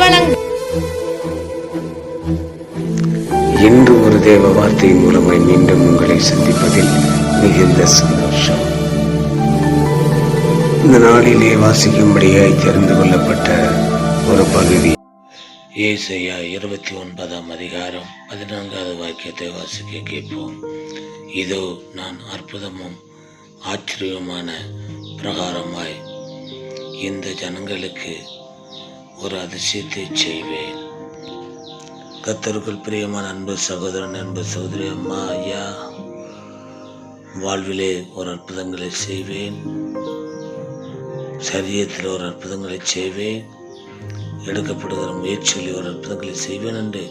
வழங்கும் இன்று ஒரு தேவ வார்த்தை மூலமாய் மீண்டும் உங்களை சந்திப்பதில் மிகுந்த சந்தோஷம். இந்த நாளிலே வாசிக்கும்படியாய் தெரிந்து கொள்ளப்பட்ட ஒரு பகுதி. ஏசையா இருபத்தி ஒன்பதாம் அதிகாரம் பதினான்காவது வாக்கியத்தை வாசிக்க கேட்போம். இதோ நான் அற்புதமும் ஆச்சரியமான பிரகாரமாய் இந்த ஜனங்களுக்கு ஒரு அதிசயத்தை செய்வேன். கத்தருக்குள் பிரியமான அன்பு சகோதரன் அன்பு சகோதரி அம்மா ஐயா வாழ்விலே ஒரு அற்புதங்களை செய்வேன். சரீரத்தில் ஒரு அற்புதங்களை செய்வேன். எடுக்கப்படுகிற முயற்சிகளில் ஒரு அற்புதங்களை செய்வேன் என்று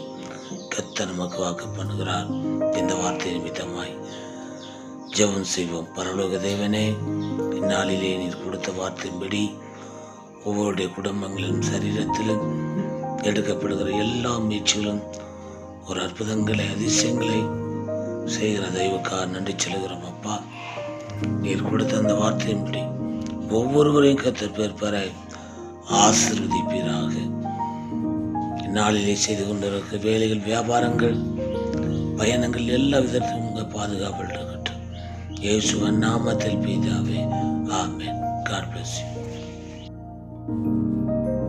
கத்த நமக்கு வாக்கு பண்ணுகிறார். இந்த வார்த்தை நிமித்தமாய் ஜெபம் செய்வோம். பரலோக தேவனே இந்நாளிலே நீர் கொடுத்த வார்த்தையின்படி ஒவ்வொருடைய குடும்பங்களிலும் சரீரத்திலும் எடுக்கப்படுகிற எல்லா முயற்சிகளும் ஒரு அற்புதங்களை அதிசயங்களை செய்கிற தெய்வக்காக நன்றி செலுகிறோம் அப்பா. நீர் கொடுத்த அந்த வார்த்தையின்படி ஒவ்வொருவரையும் கத்தர் பேர் பெற ஆசிர்வதிப்பீராக. நாளிலே செய்து கொண்டிருக்கிற வேலைகள் வியாபாரங்கள் பயணங்கள் எல்லா விதத்திலும் உங்கள் பாதுகாப்பில் இருக்கட்டும். இயேசுவன் நாமத்தில் பீதாவே ஆமேன். God bless you Thank you.